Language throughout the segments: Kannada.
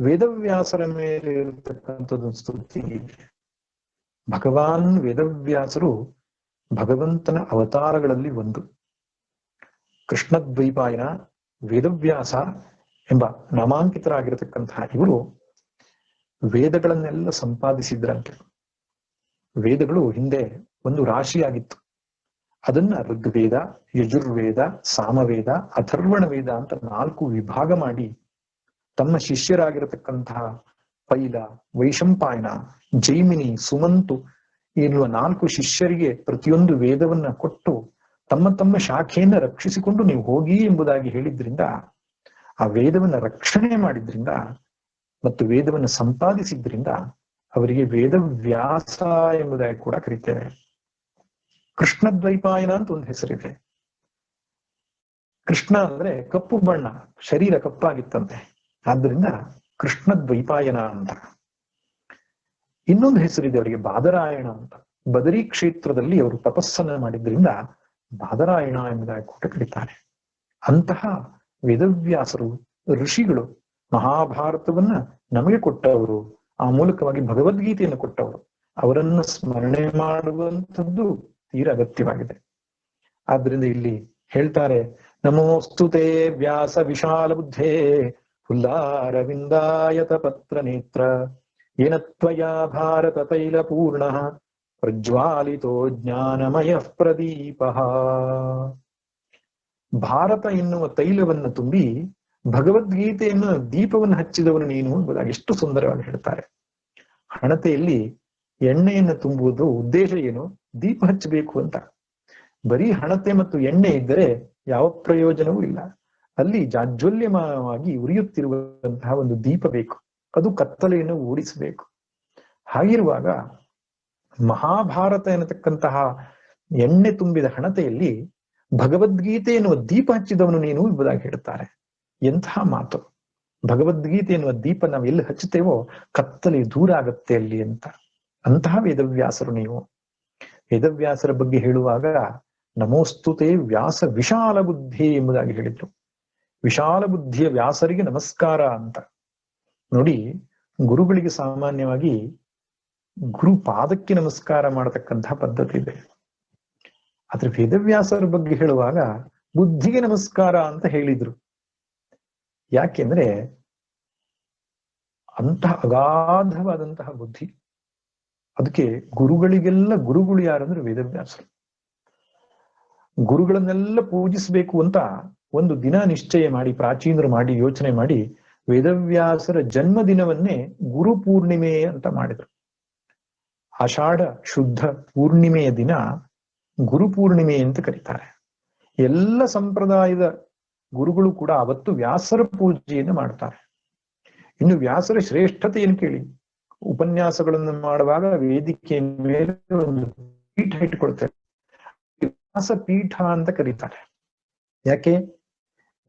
ವೇದವ್ಯಾಸರ ಮೇಲೆ ಇರತಕ್ಕಂಥದ್ದು ಸ್ತುತಿ. ಭಗವಾನ್, ವೇದವ್ಯಾಸರು ಭಗವಂತನ ಅವತಾರಗಳಲ್ಲಿ ಒಂದು. ಕೃಷ್ಣದ್ವೈಪಾಯನ ವೇದವ್ಯಾಸ ಎಂಬ ನಾಮಾಂಕಿತರಾಗಿರತಕ್ಕಂತಹ ಇವರು ವೇದಗಳನ್ನೆಲ್ಲ ಸಂಪಾದಿಸಿದ್ರಂತೆ. ವೇದಗಳು ಹಿಂದೆ ಒಂದು ರಾಶಿಯಾಗಿತ್ತು. ಅದನ್ನ ಋಗ್ವೇದ, ಯಜುರ್ವೇದ, ಸಾಮವೇದ ಅಥರ್ವಣ ವೇದ ಅಂತ ನಾಲ್ಕು ವಿಭಾಗ ಮಾಡಿ ತಮ್ಮ ಶಿಷ್ಯರಾಗಿರತಕ್ಕಂತಹ ಪೈಲ, ವೈಶಂಪಾಯನ, ಜೈಮಿನಿ, ಸುಮಂತು ಎನ್ನುವ ನಾಲ್ಕು ಶಿಷ್ಯರಿಗೆ ಪ್ರತಿಯೊಂದು ವೇದವನ್ನ ಕೊಟ್ಟು ತಮ್ಮ ತಮ್ಮ ಶಾಖೆಯನ್ನ ರಕ್ಷಿಸಿಕೊಂಡು ನೀವು ಹೋಗಿ ಎಂಬುದಾಗಿ ಹೇಳಿದ್ರಿಂದ, ಆ ವೇದವನ್ನ ರಕ್ಷಣೆ ಮಾಡಿದ್ರಿಂದ ಮತ್ತು ವೇದವನ್ನು ಸಂಪಾದಿಸಿದ್ರಿಂದ ಅವರಿಗೆ ವೇದವ್ಯಾಸ ಎಂಬುದಾಗಿ ಕೂಡ ಕರೀತೇವೆ. ಕೃಷ್ಣದ್ವೈಪಾಯನ ಅಂತ ಒಂದು ಹೆಸರಿದೆ. ಕೃಷ್ಣ ಅಂದ್ರೆ ಕಪ್ಪು ಬಣ್ಣ, ಶರೀರ ಕಪ್ಪಾಗಿತ್ತಂತೆ. ಆದ್ದರಿಂದ ಕೃಷ್ಣದ್ವೈಪಾಯನ ಅಂತ. ಇನ್ನೊಂದು ಹೆಸರಿದೆ ಅವರಿಗೆ ಬಾದರಾಯಣ ಅಂತ. ಬದರಿ ಕ್ಷೇತ್ರದಲ್ಲಿ ಅವರು ತಪಸ್ಸನ್ನ ಮಾಡಿದ್ರಿಂದ ಬಾದರಾಯಣ ಎಂಬುದಾಗಿ ಕೂಡ ಕರೀತಾರೆ. ಅಂತಹ ವೇದವ್ಯಾಸರು, ಋಷಿಗಳು ಮಹಾಭಾರತವನ್ನ ನಮಗೆ ಕೊಟ್ಟವರು, ಆ ಮೂಲಕವಾಗಿ ಭಗವದ್ಗೀತೆಯನ್ನು ಕೊಟ್ಟವರು, ಅವರನ್ನು ಸ್ಮರಣೆ ಮಾಡುವಂಥದ್ದು ತೀರ ಅಗತ್ಯವಾಗಿದೆ. ಆದ್ರಿಂದ ಇಲ್ಲಿ ಹೇಳ್ತಾರೆ ನಮೋಸ್ತುತೆ ವ್ಯಾಸ ವಿಶಾಲ ಬುದ್ಧೇ ಹುಲ್ಲಾರವಿಂದಾಯತ ಪತ್ರ ನೇತ್ರ ಏನ ತ್ವಯಾ ಭಾರತ ತೈಲ ಪೂರ್ಣ ಪ್ರಜ್ವಾಲಿತೋ ಜ್ಞಾನಮಯ ಪ್ರದೀಪ ಭಾರತ ಎನ್ನುವ ತೈಲವನ್ನು ತುಂಬಿ ಭಗವದ್ಗೀತೆಯನ್ನು ದೀಪವನ್ನು ಹಚ್ಚಿದವನು ನೀನು ಎಂಬುದಾಗಿ ಎಷ್ಟು ಸುಂದರವಾಗಿ ಹೇಳ್ತಾರೆ. ಹಣತೆಯಲ್ಲಿ ಎಣ್ಣೆಯನ್ನು ತುಂಬುವುದು ಉದ್ದೇಶ ಏನು? ದೀಪ ಹಚ್ಚಬೇಕು ಅಂತ. ಬರೀ ಹಣತೆ ಮತ್ತು ಎಣ್ಣೆ ಇದ್ದರೆ ಯಾವ ಪ್ರಯೋಜನವೂ ಇಲ್ಲ. ಅಲ್ಲಿ ಜಾಜ್ವಲ್ಯಮಯವಾಗಿ ಉರಿಯುತ್ತಿರುವಂತಹ ಒಂದು ದೀಪ ಬೇಕು. ಅದು ಕತ್ತಲೆಯನ್ನು ಓಡಿಸಬೇಕು ಹಾಗಿರುವಾಗ ಮಹಾಭಾರತ ಎನ್ನತಕ್ಕಂತಹ ಎಣ್ಣೆ ತುಂಬಿದ ಹಣತೆಯಲ್ಲಿ ಭಗವದ್ಗೀತೆ ಎನ್ನುವ ದೀಪ ಹಚ್ಚಿದವನು ನೀನು ಎಂಬುದಾಗಿ ಹೇಳ್ತಾರೆ ಎಂತಹ ಮಾತು. ಭಗವದ್ಗೀತೆ ಎನ್ನುವ ದೀಪ ನಾವು ಎಲ್ಲಿ ಹಚ್ಚುತ್ತೇವೋ ಕತ್ತಲೆ ದೂರ ಆಗತ್ತೆ ಅಲ್ಲಿ ಅಂತ. ಅಂತಹ ವೇದವ್ಯಾಸರು ನೀವು. ವೇದವ್ಯಾಸರ ಬಗ್ಗೆ ಹೇಳುವಾಗ ನಮೋಸ್ತುತೆ ವ್ಯಾಸ ವಿಶಾಲ ಬುದ್ಧಿ ಎಂಬುದಾಗಿ ಹೇಳಿದ್ರು. ವಿಶಾಲ ಬುದ್ಧಿಯ ವ್ಯಾಸರಿಗೆ ನಮಸ್ಕಾರ ಅಂತ. ನೋಡಿ, ಗುರುಗಳಿಗೆ ಸಾಮಾನ್ಯವಾಗಿ ಗುರು ಪಾದಕ್ಕೆ ನಮಸ್ಕಾರ ಮಾಡತಕ್ಕಂತಹ ಪದ್ಧತಿ ಇದೆ. ಆದ್ರೆ ವೇದವ್ಯಾಸರ ಬಗ್ಗೆ ಹೇಳುವಾಗ ಬುದ್ಧಿಗೆ ನಮಸ್ಕಾರ ಅಂತ ಹೇಳಿದ್ರು. ಯಾಕೆಂದ್ರೆ ಅಂತಹ ಅಗಾಧವಾದಂತಹ ಬುದ್ಧಿ. ಅದಕ್ಕೆ ಗುರುಗಳಿಗೆಲ್ಲ ಗುರುಗಳು ಯಾರಂದ್ರೆ ವೇದವ್ಯಾಸರು. ಗುರುಗಳನ್ನೆಲ್ಲ ಪೂಜಿಸಬೇಕು ಅಂತ ಒಂದು ದಿನ ನಿಶ್ಚಯ ಮಾಡಿ, ಪ್ರಾಚೀನರು ಮಾಡಿ, ಯೋಚನೆ ಮಾಡಿ ವೇದವ್ಯಾಸರ ಜನ್ಮ ದಿನವನ್ನೇ ಗುರು ಪೂರ್ಣಿಮೆ ಅಂತ ಮಾಡಿದ್ರು. ಆಷಾಢ ಶುದ್ಧ ಪೂರ್ಣಿಮೆಯ ದಿನ ಗುರು ಪೂರ್ಣಿಮೆ ಅಂತ ಕರೀತಾರೆ. ಎಲ್ಲ ಸಂಪ್ರದಾಯದ ಗುರುಗಳು ಕೂಡ ಅವತ್ತು ವ್ಯಾಸರ ಪೂಜೆಯನ್ನು ಮಾಡ್ತಾರೆ. ಇನ್ನು ವ್ಯಾಸರ ಶ್ರೇಷ್ಠತೆ ಏನು ಕೇಳಿ. ಉಪನ್ಯಾಸಗಳನ್ನು ಮಾಡುವಾಗ ವೇದಿಕೆಯ ಮೇಲೆ ಒಂದು ಪೀಠ ಇಟ್ಕೊಳ್ತಾರೆ ವ್ಯಾಸ ಪೀಠ ಅಂತ ಕರೀತಾರೆ. ಯಾಕೆ?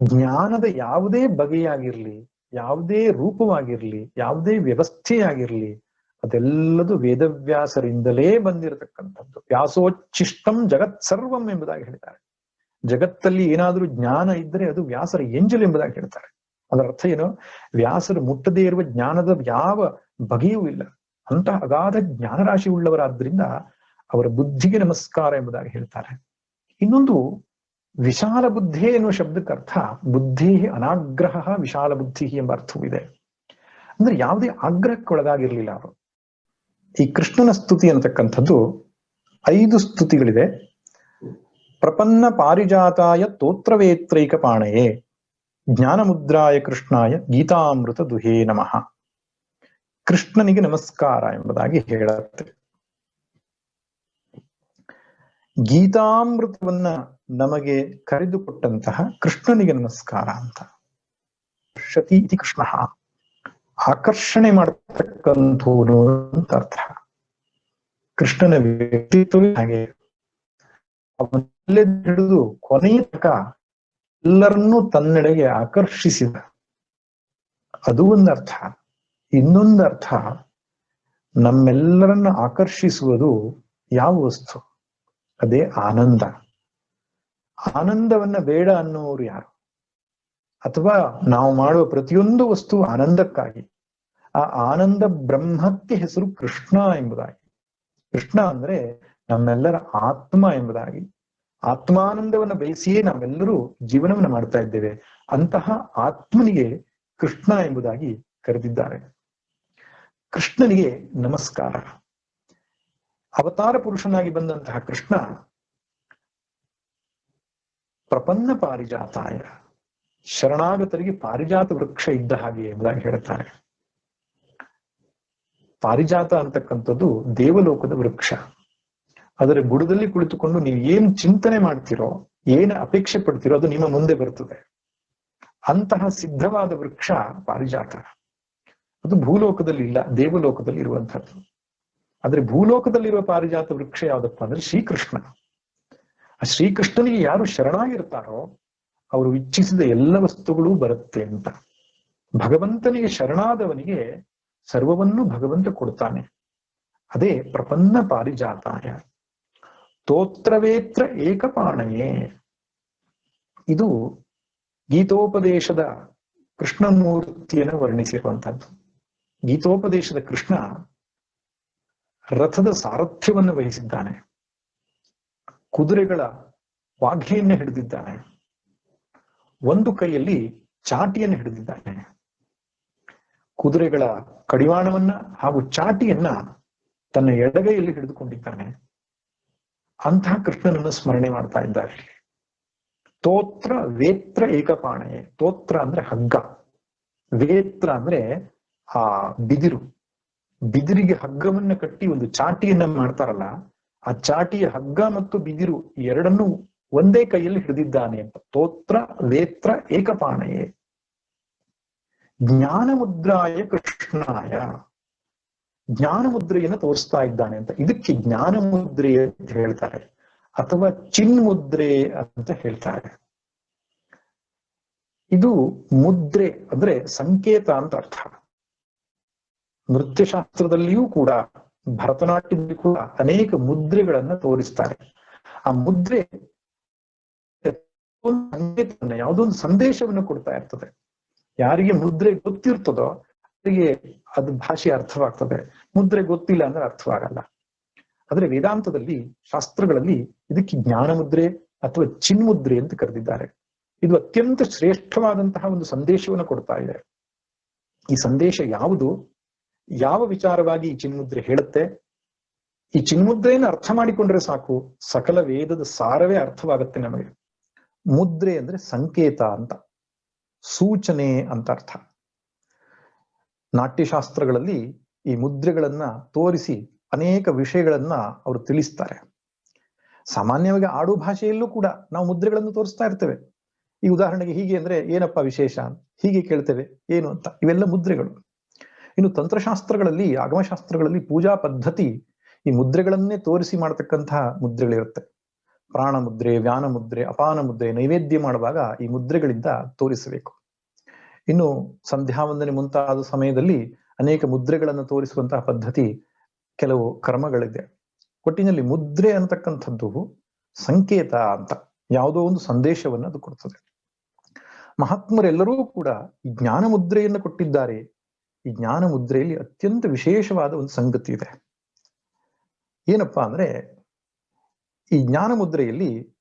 ಜ್ಞಾನದ ಯಾವುದೇ ಬಗೆಯಾಗಿರ್ಲಿ, ಯಾವುದೇ ರೂಪವಾಗಿರ್ಲಿ, ಯಾವುದೇ ವ್ಯವಸ್ಥೆಯಾಗಿರ್ಲಿ, ಅದೆಲ್ಲದು ವೇದವ್ಯಾಸರಿಂದಲೇ ಬಂದಿರತಕ್ಕಂಥದ್ದು. ವ್ಯಾಸೋಚ್ಚಿಷ್ಟಂ ಜಗತ್ ಸರ್ವಂ ಎಂಬುದಾಗಿ ಹೇಳ್ತಾರೆ ಜಗತ್ತಲ್ಲಿ ಏನಾದರೂ ಜ್ಞಾನ ಇದ್ರೆ ಅದು ವ್ಯಾಸರ ಎಂಜಲ್ ಎಂಬುದಾಗಿ ಹೇಳ್ತಾರೆ. ಅದರ ಅರ್ಥ ಏನು? ವ್ಯಾಸರು ಮುಟ್ಟದೇ ಇರುವ ಜ್ಞಾನದ ಯಾವ ಬಗೆಯೂ ಇಲ್ಲ. ಅಂತ ಅಗಾಧ ಜ್ಞಾನರಾಶಿ ಉಳ್ಳವರಾದ್ರಿಂದ ಅವರ ಬುದ್ಧಿಗೆ ನಮಸ್ಕಾರ ಎಂಬುದಾಗಿ ಹೇಳ್ತಾರೆ. ಇನ್ನೊಂದು ವಿಶಾಲ ಬುದ್ಧಿ ಎನ್ನುವ ಶಬ್ದಕ್ಕೆ ಅರ್ಥ ಬುದ್ಧಿ ಅನಾಗ್ರಹ ವಿಶಾಲ ಬುದ್ಧಿ ಎಂಬ ಅರ್ಥವಿದೆ ಅಂದ್ರೆ ಯಾವುದೇ ಆಗ್ರಹಕ್ಕೆ ಒಳಗಾಗಿರ್ಲಿಲ್ಲ ಅವರು. ಈ ಕೃಷ್ಣನ ಸ್ತುತಿ ಅಂತಕ್ಕಂಥದ್ದು ಐದು ಸ್ತುತಿಗಳಿದೆ. ಪ್ರಪನ್ನ ಪಾರಿಜಾತಾಯ ತೋತ್ರವೇತ್ರೈಕ ಪಾಣಯೇ ಜ್ಞಾನಮುದ್ರಾಯ ಕೃಷ್ಣಾಯ ಗೀತಾಮೃತ ದುಹೇ ನಮಃ. ಕೃಷ್ಣನಿಗೆ ನಮಸ್ಕಾರ ಎಂಬುದಾಗಿ ಹೇಳುತ್ತೆ. ಗೀತಾಮೃತವನ್ನ ನಮಗೆ ಕರೆದುಕೊಟ್ಟಂತಹ ಕೃಷ್ಣನಿಗೆ ನಮಸ್ಕಾರ ಅಂತ. ಶತಿ ಇತಿ ಕೃಷ್ಣ. ಆಕರ್ಷಣೆ ಮಾಡತಕ್ಕಂಥವನು ಅಂತ ಅರ್ಥ. ಕೃಷ್ಣನ ವ್ಯಕ್ತಿತ್ವ ಹಾಗೆ. ಅವನಲ್ಲೇ ಹಿಡಿದು ಕೊನೆಯ ತನಕ ಎಲ್ಲರನ್ನೂ ತನ್ನೆಡೆಗೆ ಆಕರ್ಷಿಸಿದ. ಅದು ಒಂದು ಅರ್ಥ. ಇನ್ನೊಂದು ಅರ್ಥ, ನಮ್ಮೆಲ್ಲರನ್ನ ಆಕರ್ಷಿಸುವುದು ಯಾವ ವಸ್ತು? ಅದೇ ಆನಂದ. ಆನಂದವನ್ನ ಬೇಡ ಅನ್ನೋರು ಯಾರು? ಅಥವಾ ನಾವು ಮಾಡುವ ಪ್ರತಿಯೊಂದು ವಸ್ತು ಆನಂದಕ್ಕಾಗಿ, ಆ ಆನಂದ ಬ್ರಹ್ಮಕ್ಕೆ ಹೆಸರು ಕೃಷ್ಣ ಎಂಬುದಾಗಿ. ಕೃಷ್ಣ ಅಂದ್ರೆ ನಮ್ಮೆಲ್ಲರ ಆತ್ಮ ಎಂಬುದಾಗಿ. ಆತ್ಮಾನಂದವನ್ನು ಬಯಸಿಯೇ ನಾವೆಲ್ಲರೂ ಜೀವನವನ್ನು ಮಾಡ್ತಾ ಇದ್ದೇವೆ. ಅಂತಹ ಆತ್ಮನಿಗೆ ಕೃಷ್ಣ ಎಂಬುದಾಗಿ ಕರೆದಿದ್ದಾರೆ. ಕೃಷ್ಣನಿಗೆ ನಮಸ್ಕಾರ. ಅವತಾರ ಪುರುಷನಾಗಿ ಬಂದಂತಹ ಕೃಷ್ಣ ಪ್ರಪನ್ನ ಪಾರಿಜಾತಾಯ. ಶರಣಾಗತರಿಗೆ ಪಾರಿಜಾತ ವೃಕ್ಷ ಇದ್ದ ಹಾಗೆ ಎಂಬುದಾಗಿ ಹೇಳ್ತಾರೆ. ಪಾರಿಜಾತ ಅಂತಕ್ಕಂಥದ್ದು ದೇವಲೋಕದ ವೃಕ್ಷ. ಅದರ ಬುಡದಲ್ಲಿ ಕುಳಿತುಕೊಂಡು ನೀವು ಏನ್ ಚಿಂತನೆ ಮಾಡ್ತಿರೋ, ಏನ್ ಅಪೇಕ್ಷೆ ಪಡ್ತಿರೋ ಅದು ನಿಮ್ಮ ಮುಂದೆ ಬರ್ತದೆ. ಅಂತಹ ಸಿದ್ಧವಾದ ವೃಕ್ಷ ಪಾರಿಜಾತ. ಅದು ಭೂಲೋಕದಲ್ಲಿ ಇಲ್ಲ, ದೇವಲೋಕದಲ್ಲಿ ಇರುವಂತಹದ್ದು ಆದ್ರೆ ಭೂಲೋಕದಲ್ಲಿರುವ ಪಾರಿಜಾತ ವೃಕ್ಷ ಯಾವ್ದಪ್ಪ ಅಂದ್ರೆ ಶ್ರೀಕೃಷ್ಣ. ಆ ಶ್ರೀಕೃಷ್ಣನಿಗೆ ಯಾರು ಶರಣಾಗಿರ್ತಾರೋ ಅವರು ಇಚ್ಛಿಸಿದ ಎಲ್ಲ ವಸ್ತುಗಳು ಬರುತ್ತೆ ಅಂತ. ಭಗವಂತನಿಗೆ ಶರಣಾದವನಿಗೆ ಸರ್ವವನ್ನು ಭಗವಂತ ಕೊಡ್ತಾನೆ. ಅದೇ ಪ್ರಪನ್ನ ಪಾರಿಜಾತಾಯ. ತೋತ್ರವೇತ್ರ ಏಕಪಾಣಯೇ. ಇದು ಗೀತೋಪದೇಶದ ಕೃಷ್ಣಮೂರ್ತಿಯನ್ನು ವರ್ಣಿಸಿರುವಂತಹದ್ದು ಗೀತೋಪದೇಶದ ಕೃಷ್ಣ ರಥದ ಸಾರಥ್ಯವನ್ನು ವಹಿಸಿದ್ದಾನೆ. ಕುದುರೆಗಳ ವಾಘೆಯನ್ನು ಹಿಡಿದಿದ್ದಾನೆ. ಒಂದು ಕೈಯಲ್ಲಿ ಚಾಟಿಯನ್ನು ಹಿಡಿದಿದ್ದಾನೆ. ಕುದುರೆಗಳ ಕಡಿವಾಣವನ್ನ ಹಾಗೂ ಚಾಟಿಯನ್ನ ತನ್ನ ಎಡಗೈಯಲ್ಲಿ ಹಿಡಿದುಕೊಂಡಿದ್ದಾನೆ. ಅಂತಹ ಕೃಷ್ಣನನ್ನು ಸ್ಮರಣೆ ಮಾಡ್ತಾ ಇದ್ದಾರೆ. ತೋತ್ರ ವೇತ್ರ ಏಕಪಾಣೆ. ತೋತ್ರ ಅಂದ್ರೆ ಹಗ್ಗ. ವೇತ್ರ ಅಂದ್ರೆ ಆ ಬಿದಿರು. ಬಿದಿರಿಗೆ ಹಗ್ಗವನ್ನ ಕಟ್ಟಿ ಒಂದು ಚಾಟಿಯನ್ನ ಮಾಡ್ತಾರಲ್ಲ ಆ ಚಾಟಿಯ ಹಗ್ಗ ಮತ್ತು ಬಿದಿರು ಎರಡನ್ನು ಒಂದೇ ಕೈಯಲ್ಲಿ ಹಿಡಿದಿದ್ದಾನೆ ಅಂತ. ತೋತ್ರ ನೇತ್ರ ಏಕಪಾಣಯೇ. ಜ್ಞಾನ ಮುದ್ರಾಯ ಕೃಷ್ಣಾಯ. ಜ್ಞಾನ ಮುದ್ರೆಯನ್ನು ತೋರಿಸ್ತಾ ಇದ್ದಾನೆ ಅಂತ. ಇದಕ್ಕೆ ಜ್ಞಾನ ಮುದ್ರೆ ಅಂತ ಹೇಳ್ತಾರೆ. ಅಥವಾ ಚಿನ್ಮುದ್ರೆ ಅಂತ ಹೇಳ್ತಾರೆ. ಇದು ಮುದ್ರೆ ಅಂದ್ರೆ ಸಂಕೇತ ಅಂತ ಅರ್ಥ. ನೃತ್ಯಶಾಸ್ತ್ರದಲ್ಲಿಯೂ ಕೂಡ ಭರತನಾಟ್ಯದಲ್ಲಿ ಕೂಡ ಅನೇಕ ಮುದ್ರೆಗಳನ್ನ ತೋರಿಸ್ತಾರೆ. ಆ ಮುದ್ರೆ ಸಂಗೀತವನ್ನ ಯಾವುದೊಂದು ಸಂದೇಶವನ್ನು ಕೊಡ್ತಾ ಇರ್ತದೆ. ಯಾರಿಗೆ ಮುದ್ರೆ ಗೊತ್ತಿರ್ತದೋ ಅವರಿಗೆ ಅದು ಭಾಷೆ ಅರ್ಥವಾಗ್ತದೆ. ಮುದ್ರೆ ಗೊತ್ತಿಲ್ಲ ಅಂದ್ರೆ ಅರ್ಥವಾಗಲ್ಲ. ಆದ್ರೆ ವೇದಾಂತದಲ್ಲಿ ಶಾಸ್ತ್ರಗಳಲ್ಲಿ ಇದಕ್ಕೆ ಜ್ಞಾನ ಮುದ್ರೆ ಅಥವಾ ಚಿನ್ಮುದ್ರೆ ಅಂತ ಕರೆದಿದ್ದಾರೆ. ಇದು ಅತ್ಯಂತ ಶ್ರೇಷ್ಠವಾದಂತಹ ಒಂದು ಸಂದೇಶವನ್ನು ಕೊಡ್ತಾ ಇದೆ. ಈ ಸಂದೇಶ ಯಾವುದು? ಯಾವ ವಿಚಾರವಾಗಿ ಈ ಚಿನ್ಮುದ್ರೆ ಹೇಳುತ್ತೆ? ಈ ಚಿನ್ಮುದ್ರೆಯನ್ನು ಅರ್ಥ ಮಾಡಿಕೊಂಡ್ರೆ ಸಾಕು. ಸಕಲ ವೇದದ ಸಾರವೇ ಅರ್ಥವಾಗುತ್ತೆ ನಮಗೆ. ಮುದ್ರೆ ಅಂದ್ರೆ ಸಂಕೇತ ಅಂತ. ಸೂಚನೆ ಅಂತ ಅರ್ಥ. ನಾಟ್ಯಶಾಸ್ತ್ರಗಳಲ್ಲಿ ಈ ಮುದ್ರೆಗಳನ್ನ ತೋರಿಸಿ ಅನೇಕ ವಿಷಯಗಳನ್ನ ಅವರು ತಿಳಿಸ್ತಾರೆ. ಸಾಮಾನ್ಯವಾಗಿ ಆಡು ಭಾಷೆಯಲ್ಲೂ ಕೂಡ ನಾವು ಮುದ್ರೆಗಳನ್ನು ತೋರಿಸ್ತಾ ಇರ್ತೇವೆ. ಈ ಉದಾಹರಣೆಗೆ ಹೀಗೆ ಅಂದ್ರೆ ಏನಪ್ಪ ವಿಶೇಷ? ಹೀಗೆ ಕೇಳ್ತೇವೆ. ಏನು ಅಂತ? ಇವೆಲ್ಲ ಮುದ್ರೆಗಳು. ಇನ್ನು ತಂತ್ರಶಾಸ್ತ್ರಗಳಲ್ಲಿ, ಆಗಮಶಾಸ್ತ್ರಗಳಲ್ಲಿ ಪೂಜಾ ಪದ್ಧತಿ ಈ ಮುದ್ರೆಗಳನ್ನೇ ತೋರಿಸಿ ಮಾಡತಕ್ಕಂತಹ ಮುದ್ರೆಗಳಿರುತ್ತೆ. ಪ್ರಾಣ ಮುದ್ರೆ ವ್ಯಾನ ಮುದ್ರೆ ಅಪಾನ ಮುದ್ರೆ ನೈವೇದ್ಯ ಮಾಡುವಾಗ ಈ ಮುದ್ರೆಗಳಿಂದ ತೋರಿಸಬೇಕು. ಇನ್ನು ಸಂಧ್ಯಾ ವಂದನೆ ಮುಂತಾದ ಸಮಯದಲ್ಲಿ ಅನೇಕ ಮುದ್ರೆಗಳನ್ನು ತೋರಿಸುವಂತಹ ಪದ್ಧತಿ ಕೆಲವು ಕ್ರಮಗಳಿದೆ. ಒಟ್ಟಿನಲ್ಲಿ ಮುದ್ರೆ ಅಂತಕ್ಕಂಥದ್ದು ಸಂಕೇತ ಅಂತ, ಯಾವುದೋ ಒಂದು ಸಂದೇಶವನ್ನು ಅದು ಕೊಡ್ತದೆ. ಮಹಾತ್ಮರೆಲ್ಲರೂ ಕೂಡ ಈ ಜ್ಞಾನ ಮುದ್ರೆಯನ್ನು ಕೊಟ್ಟಿದ್ದಾರೆ. ಈ ಜ್ಞಾನ ಮುದ್ರೆಯಲ್ಲಿ ಅತ್ಯಂತ ವಿಶೇಷವಾದ ಒಂದು ಸಂಗತಿ ಇದೆ. ಏನಪ್ಪಾ ಅಂದ್ರೆ, ಈ ಜ್ಞಾನ ಮುದ್ರೆಯಲ್ಲಿ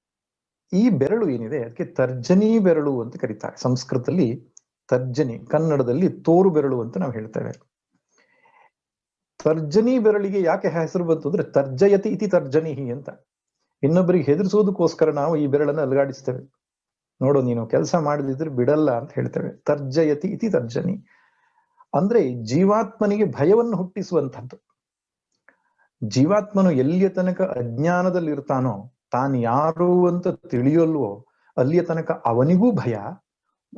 ಈ ಬೆರಳು ಏನಿದೆ, ಅದಕ್ಕೆ ತರ್ಜನಿ ಬೆರಳು ಅಂತ ಕರೀತಾರೆ. ಸಂಸ್ಕೃತದಲ್ಲಿ ತರ್ಜನಿ, ಕನ್ನಡದಲ್ಲಿ ತೋರು ಬೆರಳು ಅಂತ ನಾವು ಹೇಳ್ತೇವೆ. ತರ್ಜನಿ ಬೆರಳಿಗೆ ಯಾಕೆ ಹೆಸರು ಬಂತು ಅಂದ್ರೆ, ತರ್ಜಯತಿ ಇತಿ ತರ್ಜನಿ ಅಂತ. ಇನ್ನೊಬ್ಬರಿಗೆ ಹೆದರಿಸೋದಕ್ಕೋಸ್ಕರ ನಾವು ಈ ಬೆರಳನ್ನು ಅಲುಗಾಡಿಸ್ತೇವೆ. ನೋಡು, ನೀನು ಕೆಲಸ ಮಾಡದಿದ್ರೆ ಬಿಡಲ್ಲ ಅಂತ ಹೇಳ್ತೇವೆ. ತರ್ಜಯತಿ ಇತಿ ತರ್ಜನಿ. ಅಂದ್ರೆ ಜೀವಾತ್ಮನಿಗೆ ಭಯವನ್ನು ಹುಟ್ಟಿಸುವಂತಹದ್ದು ಜೀವಾತ್ಮನು ಎಲ್ಲಿಯ ತನಕ ಅಜ್ಞಾನದಲ್ಲಿ ಇರ್ತಾನೋ ತಾನು ಯಾರು ಅಂತ ತಿಳಿಯಲ್ವೋ ಅಲ್ಲಿಯ ತನಕ ಅವನಿಗೂ ಭಯ,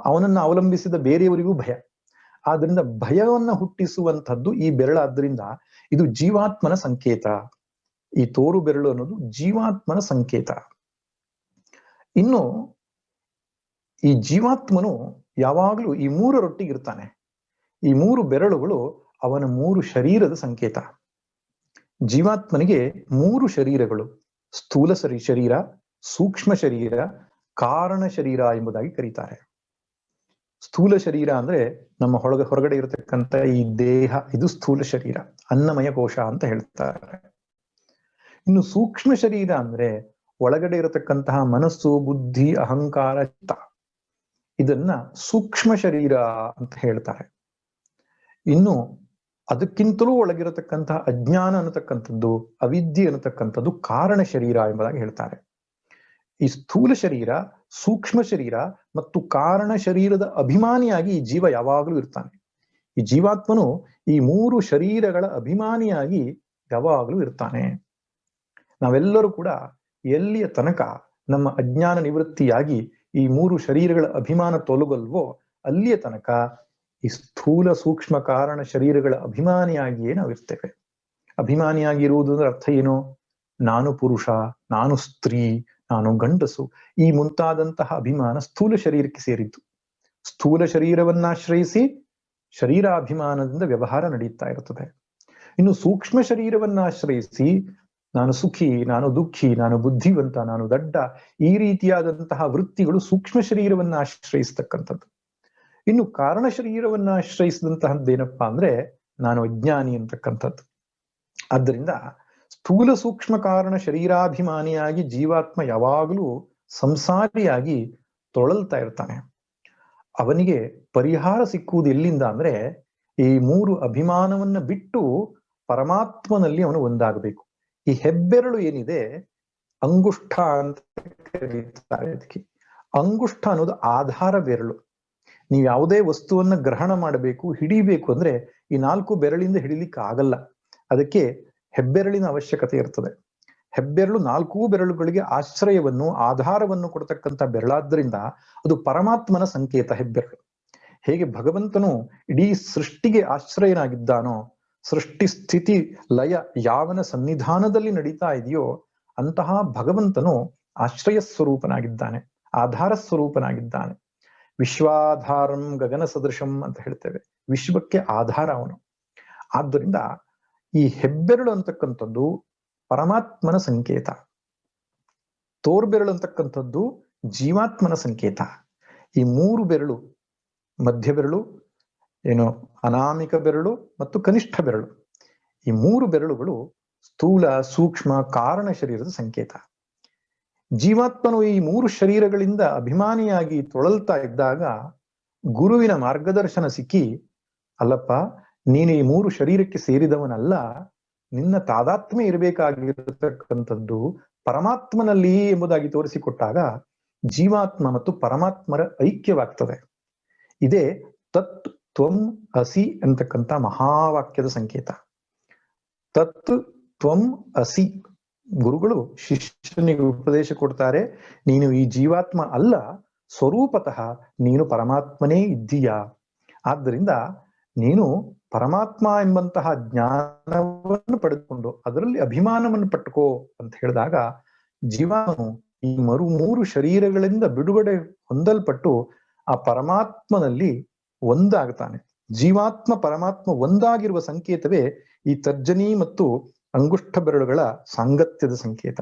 ಅವನನ್ನ ಅವಲಂಬಿಸಿದ ಬೇರೆಯವರಿಗೂ ಭಯ. ಆದ್ರಿಂದ ಭಯವನ್ನ ಹುಟ್ಟಿಸುವಂಥದ್ದು ಈ ಬೆರಳಾದ್ರಿಂದ ಇದು ಜೀವಾತ್ಮನ ಸಂಕೇತ. ಈ ತೋರು ಬೆರಳು ಅನ್ನೋದು ಜೀವಾತ್ಮನ ಸಂಕೇತ. ಇನ್ನು ಈ ಜೀವಾತ್ಮನು ಯಾವಾಗ್ಲೂ ಈ ಮೂರರೊಟ್ಟಿಗೆ ಇರ್ತಾನೆ. ಈ ಮೂರು ಬೆರಳುಗಳು ಅವನ ಮೂರು ಶರೀರದ ಸಂಕೇತ. ಜೀವಾತ್ಮನಿಗೆ ಮೂರು ಶರೀರಗಳು, ಸ್ಥೂಲ ಸರಿ ಶರೀರ, ಸೂಕ್ಷ್ಮ ಶರೀರ, ಕಾರಣ ಶರೀರ ಎಂಬುದಾಗಿ ಕರೀತಾರೆ. ಸ್ಥೂಲ ಶರೀರ ಅಂದ್ರೆ ನಮ್ಮ ಹೊರಗ, ಹೊರಗಡೆ ಇರತಕ್ಕಂತ ಈ ದೇಹ, ಇದು ಸ್ಥೂಲ ಶರೀರ, ಅನ್ನಮಯ ಕೋಶ ಅಂತ ಹೇಳ್ತಾರೆ. ಇನ್ನು ಸೂಕ್ಷ್ಮ ಶರೀರ ಅಂದ್ರೆ ಒಳಗಡೆ ಇರತಕ್ಕಂತಹ ಮನಸ್ಸು, ಬುದ್ಧಿ, ಅಹಂಕಾರ, ಚಿತ್ತ. ಇದನ್ನ ಸೂಕ್ಷ್ಮ ಶರೀರ ಅಂತ ಹೇಳ್ತಾರೆ. ಇನ್ನು ಅದಕ್ಕಿಂತಲೂ ಒಳಗಿರತಕ್ಕಂತಹ ಅಜ್ಞಾನ ಅನ್ನತಕ್ಕಂಥದ್ದು, ಅವಿದ್ಯೆ ಅನ್ನತಕ್ಕಂಥದ್ದು ಕಾರಣ ಶರೀರ ಎಂಬುದಾಗಿ ಹೇಳ್ತಾರೆ. ಈ ಸ್ಥೂಲ ಶರೀರ, ಸೂಕ್ಷ್ಮ ಶರೀರ ಮತ್ತು ಕಾರಣ ಶರೀರದ ಅಭಿಮಾನಿಯಾಗಿ ಈ ಜೀವ ಯಾವಾಗಲೂ ಇರ್ತಾನೆ. ಈ ಜೀವಾತ್ಮನು ಈ ಮೂರು ಶರೀರಗಳ ಅಭಿಮಾನಿಯಾಗಿ ಯಾವಾಗಲೂ ಇರ್ತಾನೆ. ನಾವೆಲ್ಲರೂ ಕೂಡ ಎಲ್ಲಿಯ ತನಕ ನಮ್ಮ ಅಜ್ಞಾನ ನಿವೃತ್ತಿಯಾಗಿ ಈ ಮೂರು ಶರೀರಗಳ ಅಭಿಮಾನ ತೊಲಗಲ್ವೋ ಅಲ್ಲಿಯ ತನಕ ಈ ಸ್ಥೂಲ ಸೂಕ್ಷ್ಮ ಕಾರಣ ಶರೀರಗಳ ಅಭಿಮಾನಿಯಾಗಿಯೇ ನಾವಿರ್ತೇವೆ ಅಭಿಮಾನಿಯಾಗಿರುವುದು ಅಂದ್ರೆ ಅರ್ಥ ಏನು? ನಾನು ಪುರುಷ, ನಾನು ಸ್ತ್ರೀ, ನಾನು ಗಂಡಸು. ಈ ಮುಂತಾದಂತಹ ಅಭಿಮಾನ ಸ್ಥೂಲ ಶರೀರಕ್ಕೆ ಸೇರಿದ್ದು. ಸ್ಥೂಲ ಶರೀರವನ್ನಾಶ್ರಯಿಸಿ ಶರೀರಾಭಿಮಾನದಿಂದ ವ್ಯವಹಾರ ನಡೆಯುತ್ತಾ ಇರುತ್ತದೆ ಇನ್ನು ಸೂಕ್ಷ್ಮ ಶರೀರವನ್ನಾಶ್ರಯಿಸಿ ನಾನು ಸುಖಿ, ನಾನು ದುಃಖಿ, ನಾನು ಬುದ್ಧಿವಂತ, ನಾನು ದಡ್ಡ ಈ ರೀತಿಯಾದಂತಹ ವೃತ್ತಿಗಳು ಸೂಕ್ಷ್ಮ ಶರೀರವನ್ನ ಆಶ್ರಯಿಸ್ತಕ್ಕಂಥದ್ದು ಇನ್ನು ಕಾರಣ ಶರೀರವನ್ನ ಆಶ್ರಯಿಸಿದಂತಹದ್ದೇನಪ್ಪಾ ಅಂದ್ರೆ ನಾನು ಅಜ್ಞಾನಿ ಅಂತಕ್ಕಂಥದ್ದು. ಆದ್ದರಿಂದ ಸ್ಥೂಲ ಸೂಕ್ಷ್ಮ ಕಾರಣ ಶರೀರಾಭಿಮಾನಿಯಾಗಿ ಜೀವಾತ್ಮ ಯಾವಾಗಲೂ ಸಂಸಾರಿಯಾಗಿ ತೊಳಲ್ತಾ ಇರ್ತಾನೆ. ಅವನಿಗೆ ಪರಿಹಾರ ಸಿಕ್ಕುವುದು ಎಲ್ಲಿಂದ ಅಂದ್ರೆ ಈ ಮೂರು ಅಭಿಮಾನವನ್ನ ಬಿಟ್ಟು ಪರಮಾತ್ಮನಲ್ಲಿ ಅವನು ಒಂದಾಗಬೇಕು. ಈ ಹೆಬ್ಬೆರಳು ಏನಿದೆ? ಅಂಗುಷ್ಠ ಅಂತ ಕರೀತಾರೆ ಅದಕ್ಕೆ. ಅಂಗುಷ್ಠ ಅನ್ನೋದು ಆಧಾರ ಬೆರಳು. ನೀವು ಯಾವುದೇ ವಸ್ತುವನ್ನ ಗ್ರಹಣ ಮಾಡಬೇಕು, ಹಿಡಿಬೇಕು ಅಂದ್ರೆ ಈ ನಾಲ್ಕು ಬೆರಳಿಂದ ಹಿಡಿಲಿಕ್ಕೆ ಆಗಲ್ಲ ಅದಕ್ಕೆ ಹೆಬ್ಬೆರಳಿನ ಅವಶ್ಯಕತೆ ಇರ್ತದೆ. ಹೆಬ್ಬೆರಳು ನಾಲ್ಕೂ ಬೆರಳುಗಳಿಗೆ ಆಶ್ರಯವನ್ನು, ಆಧಾರವನ್ನು ಕೊಡತಕ್ಕಂಥ ಬೆರಳಾದ್ರಿಂದ ಅದು ಪರಮಾತ್ಮನ ಸಂಕೇತ ಹೆಬ್ಬೆರಳು. ಹೇಗೆ ಭಗವಂತನು ಇಡೀ ಸೃಷ್ಟಿಗೆ ಆಶ್ರಯನಾಗಿದ್ದಾನೋ, ಸೃಷ್ಟಿ ಸ್ಥಿತಿ ಲಯ ಯಾವನ ಸನ್ನಿಧಾನದಲ್ಲಿ ನಡೀತಾ ಇದೆಯೋ, ಅಂತಹ ಭಗವಂತನು ಆಶ್ರಯ ಸ್ವರೂಪನಾಗಿದ್ದಾನೆ ಆಧಾರ ಸ್ವರೂಪನಾಗಿದ್ದಾನೆ ವಿಶ್ವಾಧಾರಂ ಗಗನ ಸದೃಶಂ ಅಂತ ಹೇಳ್ತೇವೆ. ವಿಶ್ವಕ್ಕೆ ಆಧಾರ ಅವನು. ಆದ್ದರಿಂದ ಈ ಹೆಬ್ಬೆರಳು ಅಂತಕ್ಕಂಥದ್ದು ಪರಮಾತ್ಮನ ಸಂಕೇತ. ತೋರ್ಬೆರಳು ಅಂತಕ್ಕಂಥದ್ದು ಜೀವಾತ್ಮನ ಸಂಕೇತ. ಈ ಮೂರು ಬೆರಳು, ಮಧ್ಯ ಬೆರಳು, ಏನು ಅನಾಮಿಕ ಬೆರಳು ಮತ್ತು ಕನಿಷ್ಠ ಬೆರಳು. ಈ ಮೂರು ಬೆರಳುಗಳು ಸ್ಥೂಲ ಸೂಕ್ಷ್ಮ ಕಾರಣ ಶರೀರದ ಸಂಕೇತ. ಜೀವಾತ್ಮನು ಈ ಮೂರು ಶರೀರಗಳಿಂದ ಅಭಿಮಾನಿಯಾಗಿ ತೊಳಲ್ತಾ ಇದ್ದಾಗ ಗುರುವಿನ ಮಾರ್ಗದರ್ಶನ ಸಿಕ್ಕಿ, ಅಲ್ಲಪ್ಪ, ನೀನು ಈ ಮೂರು ಶರೀರಕ್ಕೆ ಸೇರಿದವನಲ್ಲ, ನಿನ್ನ ತಾದಾತ್ಮ್ಯ ಇರಬೇಕಾಗಿರತಕ್ಕಂಥದ್ದು ಪರಮಾತ್ಮನಲ್ಲಿ ಎಂಬುದಾಗಿ ತೋರಿಸಿಕೊಟ್ಟಾಗ ಜೀವಾತ್ಮ ಮತ್ತು ಪರಮಾತ್ಮರ ಐಕ್ಯವಾಗ್ತದೆ. ಇದೇ ತತ್ ತ್ವಂ ಅಸಿ ಅಂತಕ್ಕಂಥ ಮಹಾವಾಕ್ಯದ ಸಂಕೇತ. ತತ್ ತ್ವಂ ಅಸಿ ಗುರುಗಳು ಶಿಷ್ಯನಿಗೆ ಉಪದೇಶ ಕೊಡ್ತಾರೆ, ನೀನು ಈ ಜೀವಾತ್ಮ ಅಲ್ಲ, ಸ್ವರೂಪತಃ ನೀನು ಪರಮಾತ್ಮನೇ ಇದ್ದೀಯಾ? ಆದ್ದರಿಂದ ನೀನು ಪರಮಾತ್ಮ ಎಂಬಂತಹ ಜ್ಞಾನವನ್ನು ಪಡೆದುಕೊಂಡು ಅದರಲ್ಲಿ ಅಭಿಮಾನವನ್ನು ಪಟ್ಟುಕೋ ಅಂತ ಹೇಳಿದಾಗ ಜೀವನು ಈ ಮರು ಮೂರು ಶರೀರಗಳಿಂದ ಬಿಡುಗಡೆ ಹೊಂದಲ್ಪಟ್ಟು ಆ ಪರಮಾತ್ಮನಲ್ಲಿ ಒಂದಾಗ್ತಾನೆ. ಜೀವಾತ್ಮ ಪರಮಾತ್ಮ ಒಂದಾಗಿರುವ ಸಂಕೇತವೇ ಈ ತರ್ಜನಿ ಮತ್ತು ಅಂಗುಷ್ಠ ಬೆರಳುಗಳ ಸಾಂಗತ್ಯದ ಸಂಕೇತ.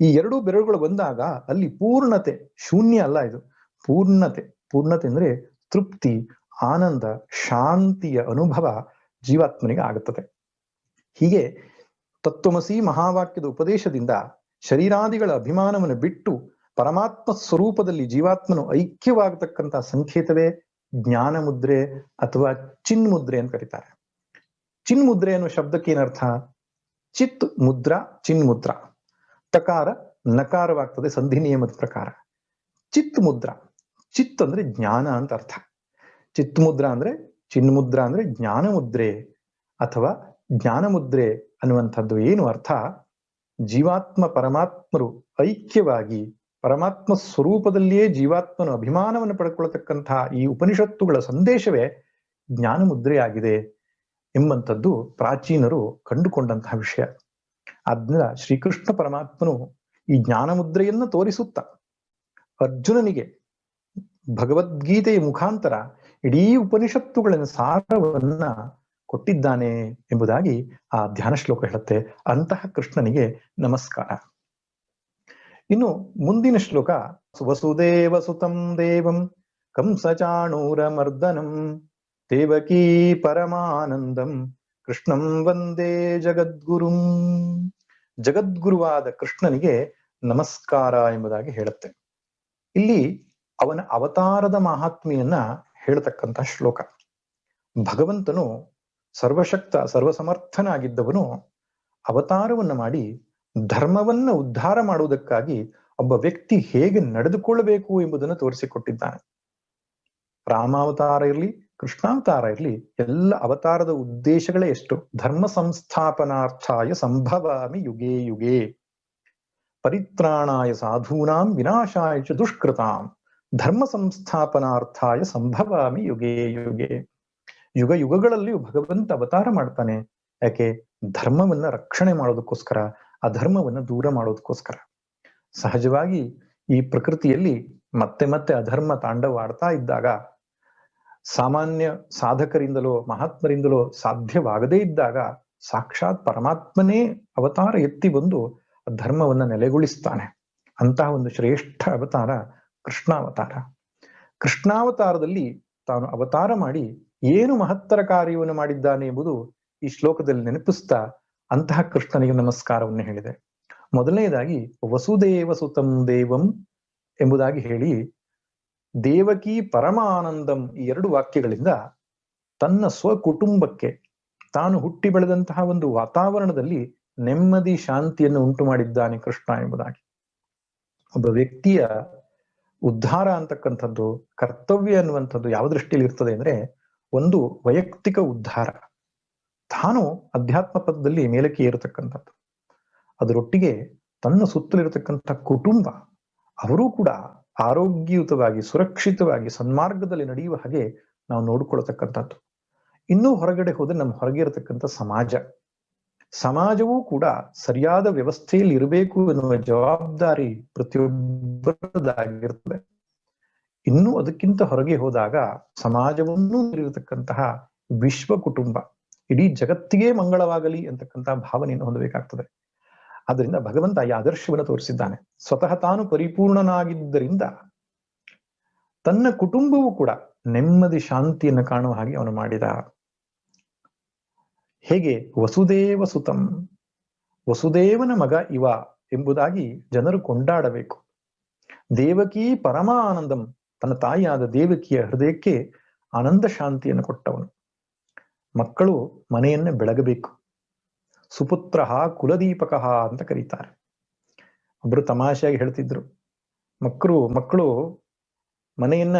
ಈ ಎರಡು ಬೆರಳುಗಳು ಬಂದಾಗ ಅಲ್ಲಿ ಪೂರ್ಣತೆ, ಶೂನ್ಯ ಅಲ್ಲ ಇದು. ಪೂರ್ಣತೆ ಪೂರ್ಣತೆ ಅಂದ್ರೆ ತೃಪ್ತಿ, ಆನಂದ, ಶಾಂತಿಯ ಅನುಭವ ಜೀವಾತ್ಮನಿಗೆ ಆಗುತ್ತದೆ. ಹೀಗೆ ತತ್ವಮಸಿ ಮಹಾವಾಕ್ಯದ ಉಪದೇಶದಿಂದ ಶರೀರಾದಿಗಳ ಅಭಿಮಾನವನ್ನು ಬಿಟ್ಟು ಪರಮಾತ್ಮ ಸ್ವರೂಪದಲ್ಲಿ ಜೀವಾತ್ಮನು ಐಕ್ಯವಾಗತಕ್ಕಂತಹ ಸಂಕೇತವೇ ಜ್ಞಾನ ಮುದ್ರೆ ಅಥವಾ ಚಿನ್ಮುದ್ರೆ ಅಂತ ಕರೀತಾರೆ. ಚಿನ್ಮುದ್ರೆ ಅನ್ನೋ ಶಬ್ದಕ್ಕೆ ಏನರ್ಥ? ಚಿತ್ ಮುದ್ರಾ ಚಿನ್ಮುದ್ರ ತಕಾರ ನಕಾರವಾಗ್ತದೆ, ಸಂಧಿ ನಿಯಮದ ಪ್ರಕಾರ. ಚಿತ್ ಮುದ್ರಾ. ಚಿತ್ ಅಂದ್ರೆ ಜ್ಞಾನ ಅಂತ ಅರ್ಥ. ಚಿತ್ ಮುದ್ರ ಅಂದ್ರೆ ಚಿನ್ ಮುದ್ರ ಅಂದ್ರೆ ಜ್ಞಾನ ಮುದ್ರೆ ಅಥವಾ ಜ್ಞಾನ ಮುದ್ರೆ ಅನ್ನುವಂಥದ್ದು ಏನು ಅರ್ಥ? ಜೀವಾತ್ಮ ಪರಮಾತ್ಮರು ಐಕ್ಯವಾಗಿ, ಪರಮಾತ್ಮ ಸ್ವರೂಪದಲ್ಲಿಯೇ ಜೀವಾತ್ಮನು ಅಭಿಮಾನವನ್ನು ಪಡ್ಕೊಳ್ತಕ್ಕಂತಹ ಈ ಉಪನಿಷತ್ತುಗಳ ಸಂದೇಶವೇ ಜ್ಞಾನ ಮುದ್ರೆಯಾಗಿದೆ. ಎಂಬಂಥದ್ದು ಪ್ರಾಚೀನರು ಕಂಡುಕೊಂಡಂತಹ ವಿಷಯ. ಅದನ್ನ ಶ್ರೀಕೃಷ್ಣ ಪರಮಾತ್ಮನು ಈ ಜ್ಞಾನ ಮುದ್ರೆಯನ್ನ ತೋರಿಸುತ್ತ. ಅರ್ಜುನನಿಗೆ ಭಗವದ್ಗೀತೆಯ ಮುಖಾಂತರ ಇಡೀ ಉಪನಿಷತ್ತುಗಳ ಸಾರವನ್ನ ಕೊಟ್ಟಿದ್ದಾನೆ ಎಂಬುದಾಗಿ ಆ ಧ್ಯಾನ ಶ್ಲೋಕ ಹೇಳುತ್ತೆ. ಅಂತಹ ಕೃಷ್ಣನಿಗೆ ನಮಸ್ಕಾರ. ಇನ್ನು ಮುಂದಿನ ಶ್ಲೋಕ ವಸುದೇವ ಸುತಂ ದೇವಂ ಕಂಸಚಾಣೂರ ಮರ್ದನಂ ದೇವಕೀ ಪರಮಾನಂದಂ, ಕೃಷ್ಣಂ ವಂದೇ ಜಗದ್ಗುರುಂ. ಜಗದ್ಗುರುವಾದ ಕೃಷ್ಣನಿಗೆ ನಮಸ್ಕಾರ ಎಂಬುದಾಗಿ ಹೇಳುತ್ತೆ. ಇಲ್ಲಿ ಅವನ ಅವತಾರದ ಮಹಾತ್ಮೆಯನ್ನ ಹೇಳತಕ್ಕಂತಹ ಶ್ಲೋಕ. ಭಗವಂತನು ಸರ್ವಶಕ್ತ, ಸರ್ವಸಮರ್ಥನಾಗಿದ್ದವನು ಅವತಾರವನ್ನ ಮಾಡಿ ಧರ್ಮವನ್ನ ಉದ್ಧಾರ ಮಾಡುವುದಕ್ಕಾಗಿ ಒಬ್ಬ ವ್ಯಕ್ತಿ ಹೇಗೆ ನಡೆದುಕೊಳ್ಳಬೇಕು ಎಂಬುದನ್ನು ತೋರಿಸಿಕೊಟ್ಟಿದ್ದಾನೆ. ರಾಮಾವತಾರ ಇರಲಿ ಕೃಷ್ಣಾವತಾರ ಇರಲಿ ಎಲ್ಲ ಅವತಾರದ ಉದ್ದೇಶಗಳೇ ಎಷ್ಟು? ಧರ್ಮ ಸಂಸ್ಥಾಪನಾರ್ಥಾಯ ಸಂಭವಾಮಿ ಯುಗೇ ಯುಗೇ. ಪರಿತ್ರಾಣಾಯ ಸಾಧೂನಾಂ ವಿನಾಶಾಯ ಚ ದುಷ್ಕೃತಾಂ. ಧರ್ಮ ಸಂಸ್ಥಾಪನಾರ್ಥಾಯ ಸಂಭವಾಮಿ ಯುಗೇ ಯುಗೇ. ಯುಗ ಯುಗಗಳಲ್ಲಿಯೂ ಭಗವಂತ ಅವತಾರ ಮಾಡ್ತಾನೆ. ಯಾಕೆ? ಧರ್ಮವನ್ನ ರಕ್ಷಣೆ ಮಾಡೋದಕ್ಕೋಸ್ಕರ ಅಧರ್ಮವನ್ನ ದೂರ ಮಾಡೋದಕ್ಕೋಸ್ಕರ. ಸಹಜವಾಗಿ ಈ ಪ್ರಕೃತಿಯಲ್ಲಿ ಮತ್ತೆ ಮತ್ತೆ ಅಧರ್ಮ ತಾಂಡವಾಡ್ತಾ ಇದ್ದಾಗ ಸಾಮಾನ್ಯ ಸಾಧಕರಿಂದಲೋ, ಮಹಾತ್ಮರಿಂದಲೋ ಸಾಧ್ಯವಾಗದೇ ಇದ್ದಾಗ ಸಾಕ್ಷಾತ್ ಪರಮಾತ್ಮನೇ ಅವತಾರ ಎತ್ತಿ ಬಂದು ಧರ್ಮವನ್ನ ನೆಲೆಗೊಳಿಸ್ತಾನೆ. ಅಂತಹ ಒಂದು ಶ್ರೇಷ್ಠ ಅವತಾರ ಕೃಷ್ಣಾವತಾರ. ಕೃಷ್ಣಾವತಾರದಲ್ಲಿ ತಾನು ಅವತಾರ ಮಾಡಿ ಏನು ಮಹತ್ತರ ಕಾರ್ಯವನ್ನು ಮಾಡಿದ್ದಾನೆ ಎಂಬುದು ಈ ಶ್ಲೋಕದಲ್ಲಿ ನೆನಪಿಸ್ತಾ ಅಂತಹ ಕೃಷ್ಣನಿಗೆ ನಮಸ್ಕಾರವನ್ನು ಹೇಳಿದೆ. ಮೊದಲನೇದಾಗಿ, ವಸುದೇವ ಸುತಂ ದೇವಂ ಎಂಬುದಾಗಿ ಹೇಳಿ ದೇವಕಿ ಪರಮಾನಂದಂ ಈ ಎರಡು ವಾಕ್ಯಗಳಿಂದ ತನ್ನ ಸ್ವಕುಟುಂಬಕ್ಕೆ ತಾನು ಹುಟ್ಟಿ ಬೆಳೆದಂತಹ ಒಂದು ವಾತಾವರಣದಲ್ಲಿ ನೆಮ್ಮದಿ ಶಾಂತಿಯನ್ನು ಉಂಟು ಮಾಡಿದ್ದಾನೆ ಕೃಷ್ಣ ಎಂಬುದಾಗಿ. ಒಬ್ಬ ವ್ಯಕ್ತಿಯ ಉದ್ಧಾರ ಅಂತಕ್ಕಂಥದ್ದು, ಕರ್ತವ್ಯ ಅನ್ನುವಂಥದ್ದು ಯಾವ ದೃಷ್ಟಿಯಲ್ಲಿ ಇರ್ತದೆ ಅಂದ್ರೆ ಒಂದು ವೈಯಕ್ತಿಕ ಉದ್ಧಾರ. ತಾನು ಅಧ್ಯಾತ್ಮ ಪದದಲ್ಲಿ ಮೇಲಕ್ಕೆ ಏರತಕ್ಕಂಥದ್ದು. ಅದರೊಟ್ಟಿಗೆ ತನ್ನ ಸುತ್ತಲಿರತಕ್ಕಂಥ ಕುಟುಂಬ, ಅವರೂ ಕೂಡ ಆರೋಗ್ಯಯುತವಾಗಿ, ಸುರಕ್ಷಿತವಾಗಿ, ಸನ್ಮಾರ್ಗದಲ್ಲಿ ನಡೆಯುವ ಹಾಗೆ ನಾವು ನೋಡಿಕೊಳ್ಳತಕ್ಕಂಥದ್ದು ಇನ್ನೂ ಹೊರಗಡೆ ಹೋದ್ರೆ ನಮ್ಮ ಹೊರಗೆ ಇರತಕ್ಕಂಥ ಸಮಾಜ. ಸಮಾಜವೂ ಕೂಡ ಸರಿಯಾದ ವ್ಯವಸ್ಥೆಯಲ್ಲಿ ಇರಬೇಕು ಎನ್ನುವ ಜವಾಬ್ದಾರಿ ಪ್ರತಿಯೊಬ್ಬರದಾಗಿರ್ತದೆ. ಇನ್ನು ಅದಕ್ಕಿಂತ ಹೊರಗೆ ಹೋದಾಗ ಸಮಾಜವನ್ನು ಇರತಕ್ಕಂತಹ ವಿಶ್ವ ಕುಟುಂಬ, ಇಡೀ ಜಗತ್ತಿಗೆ ಮಂಗಳವಾಗಲಿ ಅಂತಕ್ಕಂತಹ ಭಾವನೆಯನ್ನು ಹೊಂದಬೇಕಾಗ್ತದೆ. ಆದ್ರಿಂದ ಭಗವಂತ ಈ ಆದರ್ಶವನ್ನು ತೋರಿಸಿದ್ದಾನೆ. ಸ್ವತಃ ತಾನು ಪರಿಪೂರ್ಣನಾಗಿದ್ದರಿಂದ ತನ್ನ ಕುಟುಂಬವು ಕೂಡ ನೆಮ್ಮದಿ ಶಾಂತಿಯನ್ನು ಕಾಣುವ ಹಾಗೆ ಅವನು ಮಾಡಿದ. ಹೇಗೆ? ವಸುದೇವ ಸುತಂ. ವಸುದೇವನ ಮಗ ಇವ ಎಂಬುದಾಗಿ ಜನರು ಕೊಂಡಾಡಬೇಕು. ದೇವಕಿ ಪರಮಾನಂದಂ. ತನ್ನ ತಾಯಿಯಾದ ದೇವಕಿಯ ಹೃದಯಕ್ಕೆ ಆನಂದ ಶಾಂತಿಯನ್ನು ಕೊಟ್ಟವನು. ಮಕ್ಕಳು ಮನೆಯನ್ನ ಬೆಳಗಬೇಕು. ಸುಪುತ್ರ ಕುಲದೀಪಕ ಅಂತ ಕರೀತಾರೆ. ಒಬ್ರು ತಮಾಷೆಯಾಗಿ ಹೇಳ್ತಿದ್ರು. ಮಕ್ಕಳು ಮಕ್ಕಳು ಮನೆಯನ್ನ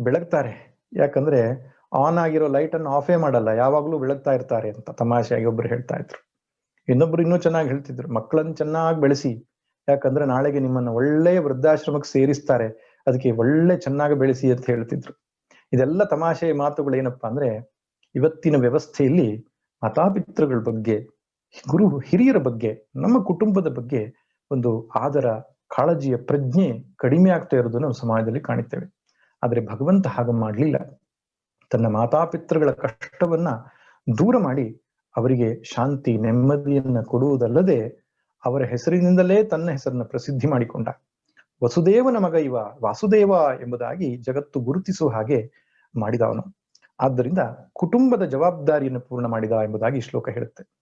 ಬೆಳಗ್ತಾರೆ. ಯಾಕಂದ್ರೆ ಆನ್ ಆಗಿರೋ ಲೈಟ್ ಅನ್ನು ಆಫೇ ಮಾಡಲ್ಲ. ಯಾವಾಗ್ಲೂ ಬೆಳಗ್ತಾ ಇರ್ತಾರೆ ಅಂತ ತಮಾಷೆಯಾಗಿ ಒಬ್ರು ಹೇಳ್ತಾ ಇದ್ರು. ಇನ್ನೊಬ್ರು ಇನ್ನೂ ಚೆನ್ನಾಗಿ ಹೇಳ್ತಿದ್ರು. ಮಕ್ಕಳನ್ನ ಚೆನ್ನಾಗಿ ಬೆಳೆಸಿ. ಯಾಕಂದ್ರೆ ನಾಳೆಗೆ ನಿಮ್ಮನ್ನ ಒಳ್ಳೆಯ ವೃದ್ಧಾಶ್ರಮಕ್ಕೆ ಸೇರಿಸ್ತಾರೆ. ಅದಕ್ಕೆ ಒಳ್ಳೆ ಚೆನ್ನಾಗಿ ಬೆಳೆಸಿ ಅಂತ ಹೇಳ್ತಿದ್ರು. ಇದೆಲ್ಲ ತಮಾಷೆಯ ಮಾತುಗಳು ಏನಪ್ಪಾ ಅಂದ್ರೆ ಇವತ್ತಿನ ವ್ಯವಸ್ಥೆಯಲ್ಲಿ ಮಾತಾಪಿತೃಗಳ ಬಗ್ಗೆ ಗುರು ಹಿರಿಯರ ಬಗ್ಗೆ, ನಮ್ಮ ಕುಟುಂಬದ ಬಗ್ಗೆ ಒಂದು ಆದರ, ಕಾಳಜಿಯ ಪ್ರಜ್ಞೆ ಕಡಿಮೆ ಆಗ್ತಾ ಇರೋದನ್ನು ಸಮಾಜದಲ್ಲಿ ಕಾಣುತ್ತೇವೆ. ಆದ್ರೆ ಭಗವಂತ ಹಾಗೆ ಮಾಡಲಿಲ್ಲ. ತನ್ನ ಮಾತಾಪಿತೃಗಳ ಕಷ್ಟವನ್ನ ದೂರ ಮಾಡಿ ಅವರಿಗೆ ಶಾಂತಿ, ನೆಮ್ಮದಿಯನ್ನ ಕೊಡುವುದಲ್ಲದೆ ಅವರ ಹೆಸರಿನಿಂದಲೇ ತನ್ನ ಹೆಸರನ್ನ ಪ್ರಸಿದ್ಧಿ ಮಾಡಿಕೊಂಡ. ವಸುದೇವನ ಮಗ ಇವ, ವಾಸುದೇವ ಎಂಬುದಾಗಿ ಜಗತ್ತು ಗುರುತಿಸುವ ಹಾಗೆ ಮಾಡಿದ ಅವನು ಆದ್ದರಿಂದ ಕುಟುಂಬದ ಜವಾಬ್ದಾರಿಯನ್ನು ಪೂರ್ಣ ಮಾಡಿದ ಎಂಬುದಾಗಿ ಶ್ಲೋಕ ಹೇಳುತ್ತೆ.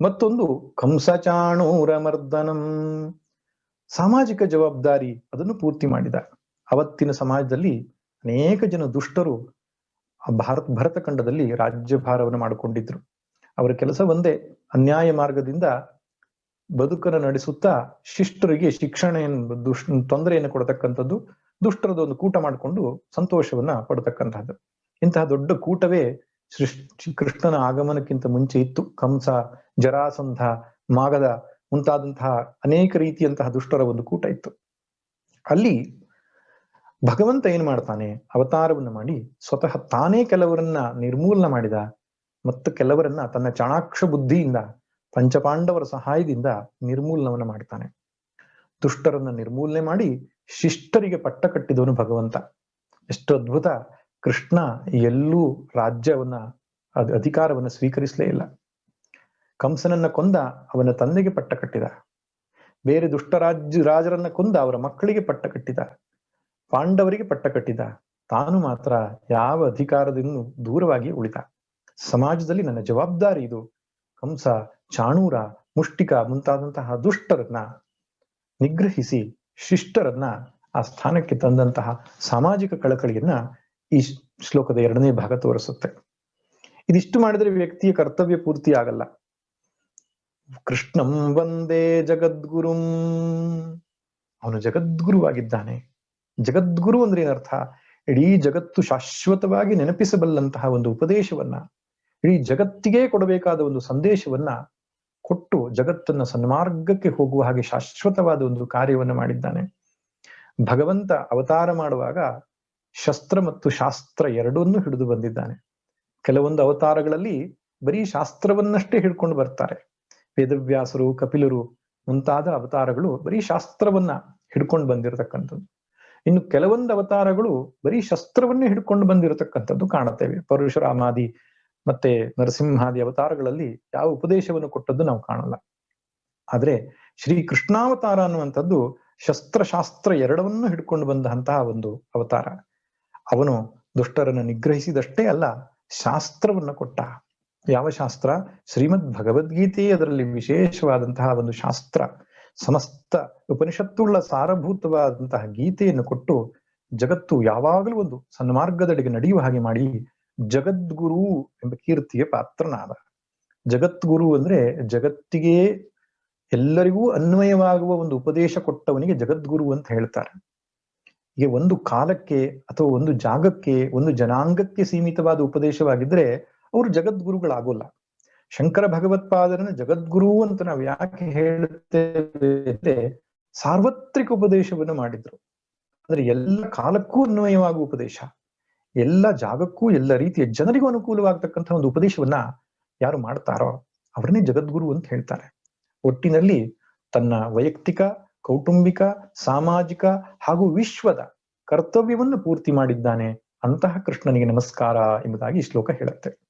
ಮತ್ತೊಂದು ಕಂಸಚಾಣೂರ ಮರ್ದನಂ ಸಾಮಾಜಿಕ ಜವಾಬ್ದಾರಿ ಅದನ್ನು ಪೂರ್ತಿ ಮಾಡಿದ. ಅವತ್ತಿನ ಸಮಾಜದಲ್ಲಿ ಅನೇಕ ಜನ ದುಷ್ಟರು ಭಾರತ, ಭರತ ಖಂಡದಲ್ಲಿ ರಾಜ್ಯಭಾರವನ್ನು ಮಾಡಿಕೊಂಡಿದ್ರು. ಅವರ ಕೆಲಸ ಒಂದೇ, ಅನ್ಯಾಯ ಮಾರ್ಗದಿಂದ ಬದುಕನ್ನು ನಡೆಸುತ್ತಾ ಶಿಷ್ಟರಿಗೆ ಶಿಕ್ಷಣ ದುಷ್, ತೊಂದರೆಯನ್ನು ಕೊಡತಕ್ಕಂಥದ್ದು ದುಷ್ಟರದ ಒಂದು ಕೂಟ ಮಾಡಿಕೊಂಡು ಸಂತೋಷವನ್ನ ಪಡತಕ್ಕಂತಹದ್ದು. ಇಂತಹ ದೊಡ್ಡ ಕೂಟವೇ ಸೃಷ್ಟಿ ಕೃಷ್ಣನ ಆಗಮನಕ್ಕಿಂತ ಮುಂಚೆ ಇತ್ತು. ಕಂಸ, ಜರಾಸಂಧ, ಮಾಗದ ಮುಂತಾದಂತಹ ಅನೇಕ ರೀತಿಯಂತಹ ದುಷ್ಟರ ಒಂದು ಕೂಟ ಇತ್ತು. ಅಲ್ಲಿ ಭಗವಂತ ಏನ್ ಮಾಡ್ತಾನೆ? ಅವತಾರವನ್ನು ಮಾಡಿ ಸ್ವತಃ ತಾನೇ ಕೆಲವರನ್ನ ನಿರ್ಮೂಲನ ಮಾಡಿದ ಮತ್ತು ಕೆಲವರನ್ನ ತನ್ನ ಚಾಣಾಕ್ಷ ಬುದ್ಧಿಯಿಂದ, ಪಂಚಪಾಂಡವರ ಸಹಾಯದಿಂದ ನಿರ್ಮೂಲನವನ್ನು ಮಾಡ್ತಾನೆ. ದುಷ್ಟರನ್ನ ನಿರ್ಮೂಲನೆ ಮಾಡಿ ಶಿಷ್ಟರಿಗೆ ಪಟ್ಟ ಕಟ್ಟಿದವನು ಭಗವಂತ. ಎಷ್ಟು ಅದ್ಭುತ ಕೃಷ್ಣ ಎಲ್ಲೂ ರಾಜ್ಯವನ್ನ ಅಧಿಕಾರವನ್ನ ಸ್ವೀಕರಿಸಲೇ ಇಲ್ಲ. ಕಂಸನನ್ನ ಕೊಂದ ಅವನ ತಂದೆಗೆ ಪಟ್ಟ ಕಟ್ಟಿದ. ಬೇರೆ ದುಷ್ಟ ರಾಜ್ಯ, ರಾಜರನ್ನ ಕೊಂದ ಅವರ ಮಕ್ಕಳಿಗೆ ಪಟ್ಟ ಕಟ್ಟಿದ. ಪಾಂಡವರಿಗೆ ಪಟ್ಟ ಕಟ್ಟಿದ. ತಾನು ಮಾತ್ರ ಯಾವ ಅಧಿಕಾರದಿಂದ ದೂರವಾಗಿ ಉಳಿದ. ಸಮಾಜದಲ್ಲಿ ನನ್ನ ಜವಾಬ್ದಾರಿ ಇದು. ಕಂಸ, ಚಾಣೂರ, ಮುಷ್ಟಿಕ ಮುಂತಾದಂತಹ ದುಷ್ಟರನ್ನ ನಿಗ್ರಹಿಸಿ ಶಿಷ್ಟರನ್ನ ಆ ಸ್ಥಾನಕ್ಕೆ ತಂದಂತಹ ಸಾಮಾಜಿಕ ಕಳಕಳಿಯನ್ನ ಈ ಶ್ಲೋಕದ ಎರಡನೇ ಭಾಗ ತೋರಿಸುತ್ತೆ. ಇದಿಷ್ಟು ಮಾಡಿದ್ರೆ ವ್ಯಕ್ತಿಯ ಕರ್ತವ್ಯ ಪೂರ್ತಿ ಆಗಲ್ಲ. ಕೃಷ್ಣಂ ವಂದೇ ಜಗದ್ಗುರುಂ. ಅವನು ಜಗದ್ಗುರುವಾಗಿದ್ದಾನೆ ಜಗದ್ಗುರು ಅಂದ್ರೆ ಏನರ್ಥ? ಇಡೀ ಜಗತ್ತು ಶಾಶ್ವತವಾಗಿ ನೆನಪಿಸಬಲ್ಲಂತಹ ಒಂದು ಉಪದೇಶವನ್ನ, ಇಡೀ ಜಗತ್ತಿಗೆ ಕೊಡಬೇಕಾದ ಒಂದು ಸಂದೇಶವನ್ನ ಕೊಟ್ಟು ಜಗತ್ತನ್ನ ಸನ್ಮಾರ್ಗಕ್ಕೆ ಹೋಗುವ ಹಾಗೆ ಶಾಶ್ವತವಾದ ಒಂದು ಕಾರ್ಯವನ್ನು ಮಾಡಿದ್ದಾನೆ. ಭಗವಂತ ಅವತಾರ ಮಾಡುವಾಗ ಶಸ್ತ್ರ ಮತ್ತು ಶಾಸ್ತ್ರ ಎರಡನ್ನೂ ಹಿಡಿದು ಬಂದಿದ್ದಾನೆ. ಕೆಲವೊಂದು ಅವತಾರಗಳಲ್ಲಿ ಬರೀ ಶಾಸ್ತ್ರವನ್ನಷ್ಟೇ ಹಿಡ್ಕೊಂಡು ಬರ್ತಾರೆ. ವೇದವ್ಯಾಸರು, ಕಪಿಲರು ಮುಂತಾದ ಅವತಾರಗಳು ಬರೀ ಶಾಸ್ತ್ರವನ್ನ ಹಿಡ್ಕೊಂಡು ಬಂದಿರತಕ್ಕಂಥದ್ದು. ಇನ್ನು ಕೆಲವೊಂದು ಅವತಾರಗಳು ಬರೀ ಶಸ್ತ್ರವನ್ನೇ ಹಿಡ್ಕೊಂಡು ಬಂದಿರತಕ್ಕಂಥದ್ದು ಕಾಣುತ್ತೇವೆ. ಪರಶುರಾಮಾದಿ ಮತ್ತೆ ನರಸಿಂಹಾದಿ ಅವತಾರಗಳಲ್ಲಿ ಯಾವ ಉಪದೇಶವನ್ನು ಕೊಟ್ಟದ್ದು ನಾವು ಕಾಣಲ್ಲ. ಆದ್ರೆ ಶ್ರೀ ಕೃಷ್ಣಾವತಾರ ಅನ್ನುವಂಥದ್ದು ಶಸ್ತ್ರಶಾಸ್ತ್ರ ಎರಡವನ್ನು ಹಿಡ್ಕೊಂಡು ಬಂದಂತಹ ಒಂದು ಅವತಾರ. ಅವನು ದುಷ್ಟರನ್ನು ನಿಗ್ರಹಿಸಿದಷ್ಟೇ ಅಲ್ಲ, ಶಾಸ್ತ್ರವನ್ನ ಕೊಟ್ಟ. ಯಾವ ಶಾಸ್ತ್ರ? ಶ್ರೀಮದ್ ಭಗವದ್ಗೀತೆ ಅದರಲ್ಲಿ ವಿಶೇಷವಾದಂತಹ ಒಂದು ಶಾಸ್ತ್ರ. ಸಮಸ್ತ ಉಪನಿಷತ್ತುಳ್ಳ ಸಾರಭೂತವಾದಂತಹ ಗೀತೆಯನ್ನು ಕೊಟ್ಟು ಜಗತ್ತು ಯಾವಾಗಲೂ ಒಂದು ಸನ್ಮಾರ್ಗದಡೆಗೆ ನಡೆಯುವ ಹಾಗೆ ಮಾಡಿ, ಜಗದ್ಗುರು ಎಂಬ ಕೀರ್ತಿಗೆ ಪಾತ್ರನಾದ. ಜಗದ್ಗುರು ಅಂದ್ರೆ ಜಗತ್ತಿಗೆ ಎಲ್ಲರಿಗೂ ಅನ್ವಯವಾಗುವ ಒಂದು ಉಪದೇಶ ಕೊಟ್ಟವನಿಗೆ ಜಗದ್ಗುರು ಅಂತ ಹೇಳ್ತಾರೆ. ಈಗ ಒಂದು ಕಾಲಕ್ಕೆ ಅಥವಾ ಒಂದು ಜಾಗಕ್ಕೆ, ಒಂದು ಜನಾಂಗಕ್ಕೆ ಸೀಮಿತವಾದ ಉಪದೇಶವಾಗಿದ್ರೆ ಅವರು ಜಗದ್ಗುರುಗಳಾಗೋಲ್ಲ. ಶಂಕರ ಭಗವತ್ಪಾದರನ ಜಗದ್ಗುರು ಅಂತ ನಾವು ಯಾಕೆ ಹೇಳುತ್ತೇವೆ ಸಾರ್ವತ್ರಿಕ ಉಪದೇಶವನ್ನು ಮಾಡಿದ್ರು. ಅಂದ್ರೆ ಎಲ್ಲ ಕಾಲಕ್ಕೂ ಅನ್ವಯವಾಗುವ ಉಪದೇಶ. ಎಲ್ಲ ಜಾಗಕ್ಕೂ ಎಲ್ಲ ರೀತಿಯ ಜನರಿಗೂ ಅನುಕೂಲವಾಗತಕ್ಕಂಥ ಒಂದು ಉಪದೇಶವನ್ನ ಯಾರು ಮಾಡ್ತಾರೋ ಅವರನ್ನೇ ಜಗದ್ಗುರು ಅಂತ ಹೇಳ್ತಾರೆ. ಒಟ್ಟಿನಲ್ಲಿ ತನ್ನ ವೈಯಕ್ತಿಕ ಕೌಟುಂಬಿಕ ಸಾಮಾಜಿಕ ಹಾಗೂ ವಿಶ್ವದ ಕರ್ತವ್ಯವನ್ನು ಪೂರ್ತಿ ಮಾಡಿದ್ದಾನೆ ಅಂತಹ ಕೃಷ್ಣನಿಗೆ ನಮಸ್ಕಾರ ಎಂಬುದಾಗಿ ಶ್ಲೋಕ ಹೇಳುತ್ತೆ.